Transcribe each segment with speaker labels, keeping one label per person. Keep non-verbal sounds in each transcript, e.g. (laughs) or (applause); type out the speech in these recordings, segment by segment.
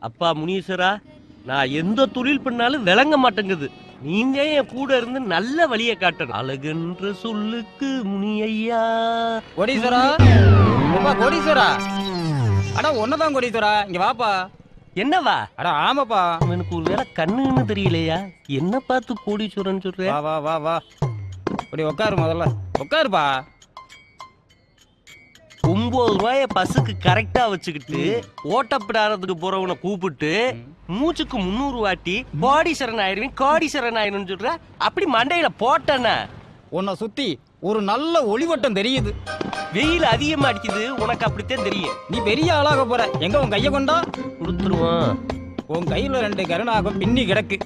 Speaker 1: அப்பா முனீஸ்வரா நான் எந்த தொழில் பண்ணாலும் விளங்க மாட்டேங்குது. நீங்க என் கூட இருந்து நல்ல வழியை காட்டணும். அழகென்ற சொல்லுக்கு முனியையா.
Speaker 2: கோடீஸ்வரா? கோடீஸ்வரா? அட ஒன்னதான் கோடீஸ்வரா. இங்க வாப்பா.
Speaker 1: என்னவா?
Speaker 2: அட ஆமாப்பா.
Speaker 1: அவனுக்கு ஒரு வேளை கண்ணுன்னு தெரியலையா? என்ன பார்த்து கோடீஸ்வரன் சொல்ற?
Speaker 2: வா வா வா வா. இப்படி உட்காரு முதல்ல. உட்காருப்பா.
Speaker 1: ஒன்பது ரூபாய பஸ்ஸுக்கு கரெக்டா வச்சுக்கிட்டு ஓட்டப்பிடாரத்துக்கு போறவனை கூப்பிட்டு மூச்சுக்கு முந்நூறு வாட்டி கோடீஸ்வரன் ஆயிருவேன் கோடீஸ்வரன் ஆயிருன்னு சொல்ற. அப்படி மண்டையில போட்டேன்னா
Speaker 2: உன்னை சுத்தி ஒரு நல்ல ஒளிவட்டம் தெரியுது.
Speaker 1: வெயில் அதிகமா அடிக்குது உனக்கு அப்படித்தான் தெரியும்.
Speaker 2: நீ பெரிய ஆளாக போற. எங்க உன் கைய கொண்டா?
Speaker 1: கொடுத்துருவான்.
Speaker 2: உன் கையில ரெண்டு கருணாகம் பின்னி கிடக்கு.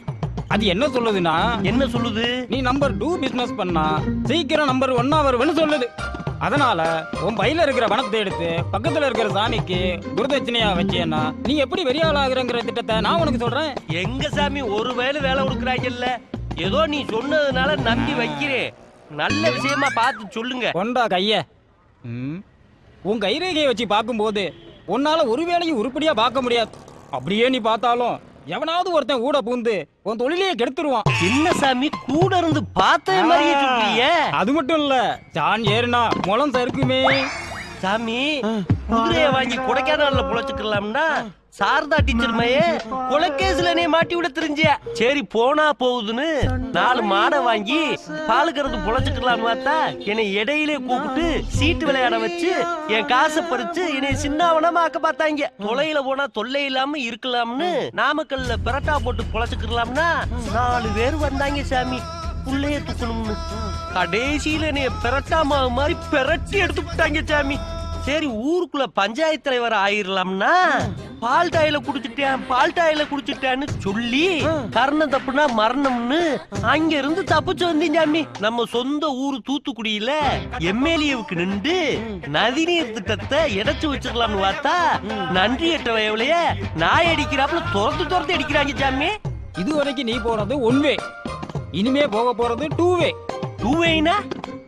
Speaker 2: அது என்ன சொல்லுதுன்னா
Speaker 1: என்ன சொல்லுது?
Speaker 2: நீ நம்பர் டூ பிசினஸ் பண்ணா சீக்கிரம் நம்பர் ஒன்னா வருவேன்னு சொல்லுது. அதனால உன் பையில இருக்கிற பணத்தை எடுத்து பக்கத்துல இருக்கிற சாமிக்கு குருதட்சணையா வச்சேன்னா நீ எப்படி பெரிய ஆளாகிறங்கிற திட்டத்தை நான் உனக்கு சொல்றேன்.
Speaker 1: எங்க சாமி ஒரு வேலை வேலை கொடுக்குறாங்கல்ல? ஏதோ நீ சொன்னதுனால நம்பி வைக்கிறேன். நல்ல விஷயமா பார்த்து சொல்லுங்க.
Speaker 2: கொண்டா கைய. ம். உன் கைரேகையை வச்சு பார்க்கும்போது உன்னால ஒரு வேலையும் உருப்படியா பார்க்க முடியாது. அப்படியே நீ பார்த்தாலும் எவனாவது ஒருத்தன் ஊட பூந்து உன் தொழிலையே கெடுத்துருவான்.
Speaker 1: என்ன சாமி கூட இருந்து பார்த்த மாதிரியே சொல்றீங்க?
Speaker 2: அது மட்டும் இல்ல ஜான் ஏறுனா முளம் சறுக்குமே.
Speaker 1: சாமி குதிரைய வாங்கி கொடைக்கானல்ல புழைச்சுக்கலாம்னா சாரதா டீச்சர் மையே கொலைக்கேசுல நீ மாட்டி விட தெரிஞ்சிய சரி போனா போகுதுன்னு நாலு மாடை வாங்கி பாலுக்கிறது புழைச்சுக்கலாம் பார்த்தா என்னை இடையிலே கூப்பிட்டு சீட்டு விளையாட வச்சு என் காசை பறிச்சு என்னை சின்னாவனமா ஆக்க பார்த்தாங்க. தொலையில போனா தொல்லை இல்லாம இருக்கலாம்னு நாமக்கல்ல பிரட்டா போட்டு புழைச்சுக்கலாம்னா நாலு பேர் வந்தாங்க சாமி. புள்ளைய தூக்கணும்னு. கடைசியில என்னைய பெரட்டா மாவு மாதிரி பெரட்டி எடுத்து விட்டாங்க சாமி. சரி ஊருக்குள்ள பஞ்சாயத்து தலைவர் ஆயிரலாம்னா பால் டாயில குடிச்சிட்டேன் பால் டாயில குடிச்சிட்டேன்னு சொல்லி கர்ணம் தப்புனா மரணம்னு அங்க இருந்து தப்பிச்சு வந்தீங்க சாமி. நம்ம சொந்த ஊரு தூத்துக்குடியில எம்எல்ஏவுக்கு நின்று நதிநீர் திட்டத்தை எடைச்சு வச்சிடலாம்னு பார்த்தா நன்றி எட்ட வயவுலைய நாய் அடிக்கிறாப்புல துரத்து துரத்து அடிக்கிறாங்க சாமி.
Speaker 2: இது வரைக்கும் நீ போறது ஒன் வே இனிமே போக போறது டூ வே
Speaker 1: டூவேனா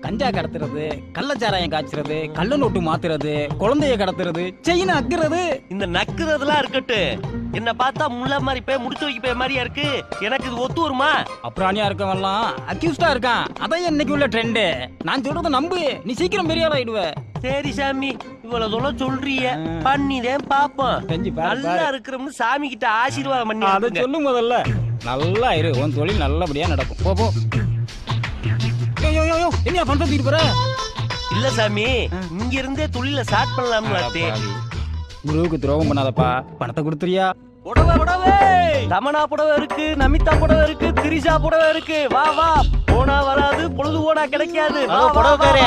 Speaker 2: கஞ்சா கடத்துறது கள்ளச்சாராயம் காய்ச்சறது கள்ள நோட்டு மாத்துறது குழந்தைய கடத்துறது செயின் அக்குறது.
Speaker 1: இந்த நக்குறதெல்லாம் இருக்கட்டும் என்ன பார்த்தா முள்ள மாதிரி போய் முடிச்சு வைக்க போய் மாதிரியா இருக்கு. எனக்கு இது ஒத்து வருமா?
Speaker 2: அப்புறாணியா இருக்கவன்லாம் அக்யூஸ்டா இருக்கான். அதான் இன்னைக்கு உள்ள ட்ரெண்டு நான் சொல்றத நம்பு. நீ சீக்கிரம் பெரிய ஆளாயிடுவ
Speaker 1: சரி சாமி இவ்வளவு தூரம் சொல்றிய.
Speaker 2: ஆ.
Speaker 1: பண்ணிதான் பாப்போம். நல்லா. இருக்கிறோம்னு சாமி கிட்ட ஆசீர்வாதம் பண்ணி
Speaker 2: அதை
Speaker 1: அனுப்புங்க.
Speaker 2: சொல்லு முதல்ல நல்லா இரு உன் தொழில் நல்லபடியா நடக்கும். போ. போ யோ, யோ, யோ, யோ, என்னையா பண்றது தூக்கிட்டு போற?
Speaker 1: இல்ல சாமி இங்க இருந்தே தொழில ஸ்டார்ட் பண்ணலாம்னு
Speaker 2: குருவுக்கு துரோகம் பண்ணாதப்பா. பணத்தை கொடுத்துறியா?
Speaker 1: புடவை புடவை! தமனா புடவை இருக்கு நமிதா புடவை இருக்கு திரிஷா புடவை இருக்கு. வா வா. போனா வராது பொழுது போனா கிடைக்காது. வா,
Speaker 3: புடவைக்காரே.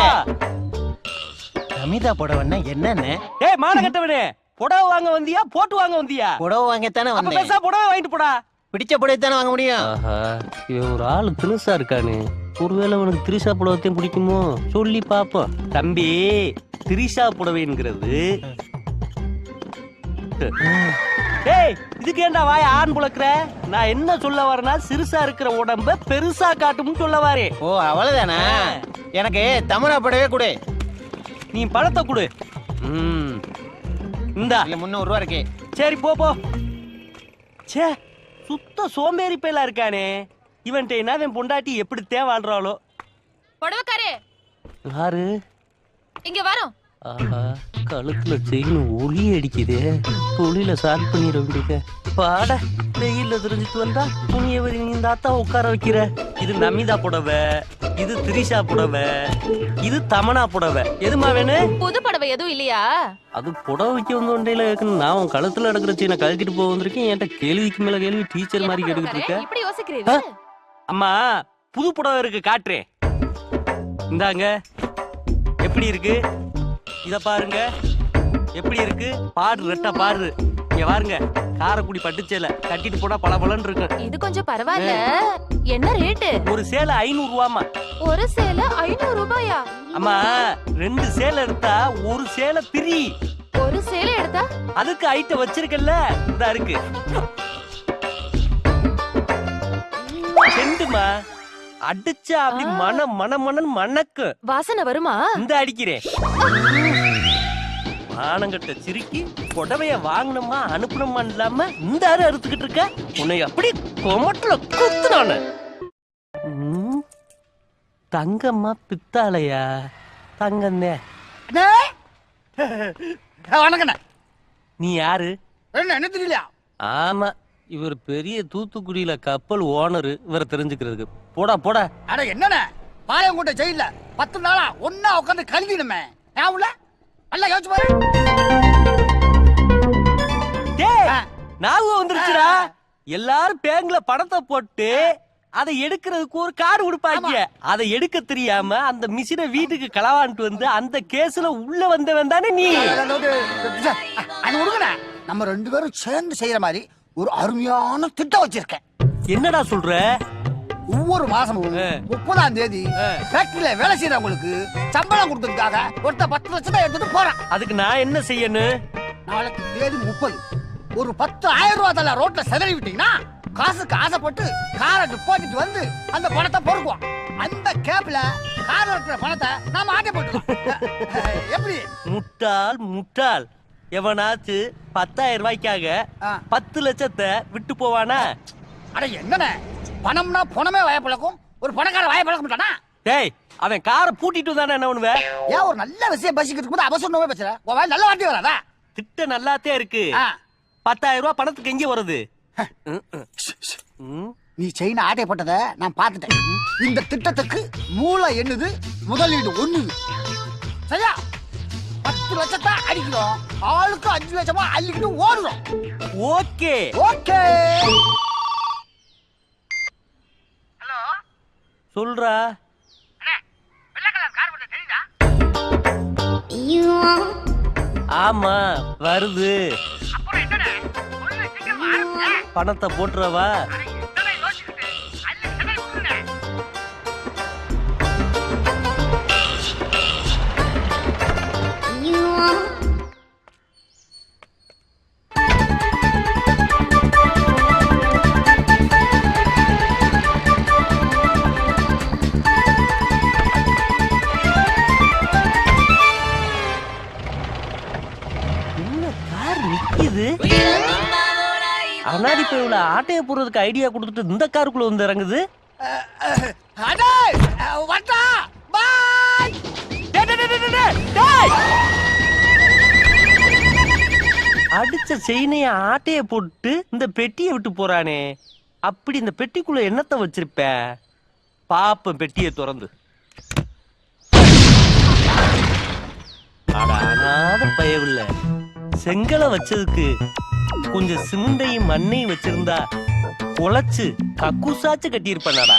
Speaker 3: அமிதா புடவைன்னா என்னன்னு?
Speaker 1: ஏய் மான கட்டவனே புடவை வாங்க வந்தியா போட்டு வாங்க வந்தியா?
Speaker 3: புடவை வாங்கத்தானே வந்தேன்.
Speaker 1: பேசா புடவை வாங்கிட்டு போடா.
Speaker 3: பிடிச்ச புடவை தானே வாங்க முடியும்?
Speaker 1: ஆஹா இவன் ஒரு ஆளு தினுசா இருக்கானு. ஒருவேளை அவனுக்கு திரிசா புடவைத்தையும் பிடிக்குமோ? சொல்லி பாப்போம் தம்பி திரிசா புடவைங்கிறது. ஏய் இதுக்கு ஏன்டா வாய ஆண் புழக்கிற? நான் என்ன சொல்ல வரேன்னா சிறுசா இருக்கிற உடம்ப பெருசா காட்டும்னு சொல்ல வரேன்
Speaker 3: ஓ அவ்வளவுதானே? எனக்கு தமிழா புடவே கொடு.
Speaker 1: நீ பழத்தை கொடு. ம். இந்தா.
Speaker 3: முந்நூறு ரூபா இருக்கு.
Speaker 1: சரி போ போ. ச்சே. சுத்த சோம்பேறி பேலா இருக்கானே. இவன்ட்ட என்ன பொண்டாட்டி எப்படி வாழ்றாளோ
Speaker 4: புடவைக்காரே.
Speaker 1: யாரு?
Speaker 4: இங்க வரோம்
Speaker 1: ஆஹா கழுத்துல செயின் ஒளி அடிக்குதே. ஒளியில ஸ்டார்ட் பண்ணிட வேண்டியது பாட வெயில்ல தெரிஞ்சிட்டு வந்தா துணியை நீ இந்த அத்தா உட்கார வைக்கிற. இது நமிதா புடவை. இது திரிஷா புடவை இது தமனா புடவை. எதுமா வேணும்
Speaker 4: புது புடவை எதுவும் இல்லையா?
Speaker 1: அது புடவை வைக்க வந்த ஒன்றையில இருக்குன்னு நான் உன் கழுத்துல நடக்கிற சீனை கழட்டிட்டு போக வந்திருக்கேன். என்கிட்ட கேள்விக்கு மேல கேள்வி டீச்சர் மாதிரி கேட்டுக்கிட்டு? இருக்க.
Speaker 4: இப்படி யோசிக்கிறீங்க
Speaker 1: அம்மா புது புடவை இருக்கு காட்டுறேன் இந்தாங்க. எப்படி இருக்கு? இத பாருங்க. எப்படி இருக்கு? பாடு ரெட்டா பாடு. இங்க பாருங்க காரக்குடி பட்டுச்சேலை கட்டிட்டு போனா பல இருக்கு.
Speaker 4: இது கொஞ்சம் பரவாயில்ல. என்ன ரேட்டு?
Speaker 1: ஒரு சேலை ஐநூறு ரூபாமா
Speaker 4: ஒரு சேலை ஐநூறு ரூபாயா?
Speaker 1: அம்மா ரெண்டு சேலை எடுத்தா ஒரு சேலை பிரி
Speaker 4: ஒரு சேலை எடுத்தா?
Speaker 1: அதுக்கு ஐட்டம் வச்சிருக்கல இதா இருக்கு. செண்டுமா அடிச்சா அப்படி மன மன மனன் மணக்கு.
Speaker 4: வாசனை வருமா?
Speaker 1: இந்த அடிக்கிறேன். மானங்கட்ட சிரிக்கி புடவைய வாங்கணுமா அனுப்பணுமா இல்லாம இந்த ஆறு அறுத்துக்கிட்டு இருக்க? உன்னை அப்படி கொமட்டில குத்துனானு தங்கம்மா பித்தாளையா? தங்கண்ணே
Speaker 5: வணக்கண்ணே.
Speaker 1: நீ யாரு?
Speaker 5: என்ன தெரியலையா?
Speaker 1: ஆமா இவர் பெரிய தூத்துக்குடியில கப்பல் ஓனர் இவரை தெரிஞ்சுக்கிறதுக்கு. போடா போடா.
Speaker 5: அட என்னண்ணே? பாளையங்கோட்டை ஜெயில பத்து நாளா ஒன்னா உட்காந்து கழுவிடுமே. ஞாபகம் இல்ல? நல்லா யோசிச்சு பாரு.
Speaker 1: டேய். ஞாபகம் வந்துருச்சுடா. எல்லாரும் பேங்க்ல பணத்தை போட்டு அதை எடுக்கிறதுக்கு ஒரு கார்டு கொடுப்பாங்க. அதை எடுக்க தெரியாம அந்த மிஷினை வீட்டுக்கு களவான்ட்டு வந்து அந்த கேஸ்ல உள்ள வந்தவன் தானே நீ?
Speaker 5: அது விடுங்கண்ணே நம்ம ரெண்டு பேரும் சேர்ந்து செய்யற மாதிரி ஒரு அருமையான திட்டம் வச்சிருக்கேன்.
Speaker 1: என்னடா சொல்ற?
Speaker 5: ஒவ்வொரு மாசமும். முப்பதாம் தேதி. ஃபேக்டரியில வேலை செய்யறவங்களுக்கு சம்பளம் கொடுத்ததுக்காக ஒருத்தர் பத்து லட்சத்தை எடுத்துட்டு போறான்.
Speaker 1: அதுக்கு நான் என்ன செய்யணும்
Speaker 5: நாளைக்கு தேதி முப்பது. ஒரு பத்து ஆயிரம் ரூபாய் தலை ரோட்ல செதறி விட்டீங்கன்னா காசுக்கு ஆசைப்பட்டு காரை டிபாசிட் வந்து அந்த பணத்தை பொறுக்குவோம் அந்த கேப்ல கார் இருக்கிற பணத்தை நாம ஆட்டை போட்டுருவோம் (laughs) எப்படி?
Speaker 1: முட்டாள் முட்டாள். எவனாச்சு பத்தாயிரம் ரூபாய்க்காக. பத்து லட்சத்தை விட்டு போவானா?
Speaker 5: அட என்னண்ணே? பணம்னா பணமே வாய பழக்கும் ஒரு பணக்கார வாய பழக்க மாட்டானா?
Speaker 1: டேய் அவன் காரை பூட்டிட்டு தானே என்ன பண்ணுவ?
Speaker 5: ஏன் ஒரு நல்ல விஷயம் பேசிக்கிட்டு இருக்கும்போது அவசரமே பேசுற உன் வாய் நல்ல வார்த்தை வராதா?
Speaker 1: திட்ட நல்லாத்தே இருக்கு. பத்தாயிரம் ரூபாய் பணத்துக்கு எங்க வருது.
Speaker 5: நீ செயின ஆட்டை போட்டதை நான் பார்த்துட்டேன். இந்த திட்டத்துக்கு மூளை என்னது முதலீடு ஒண்ணு. சரியா? பத்து லட்சத்தை அடிக்கிறோம். ஆளுக்கு அஞ்சு லட்சமா அள்ளிக்கிட்டு ஓடுறோம்.
Speaker 1: ஓகே.
Speaker 5: ஓகே.
Speaker 1: சொல்றா. ஆமா வருது. பணத்தை போட்டுறவா. அனாடி பேவுல ஆட்டைய போடுறதுக்கு ஐடியா கொடுத்துட்டு இந்த காருக்குள்ள வந்து இறங்குது?
Speaker 5: வட்டா பாய்!
Speaker 1: அடிச்ச செயினைய ஆட்டைய போட்டு இந்த பெட்டியை விட்டு போறானே. அப்படி இந்த பெட்டிக்குள்ள என்னத்த வச்சிருப்ப? பாப்பம் பெட்டியை திறந்து. அட அனாத பயவில்ல. செங்கலை வச்சதுக்கு கொஞ்சம் சிமெண்டையும் மண்ணையும் வச்சிருந்தா குழைச்சு கக்கூசாச்சு கட்டியிருப்பேனடா.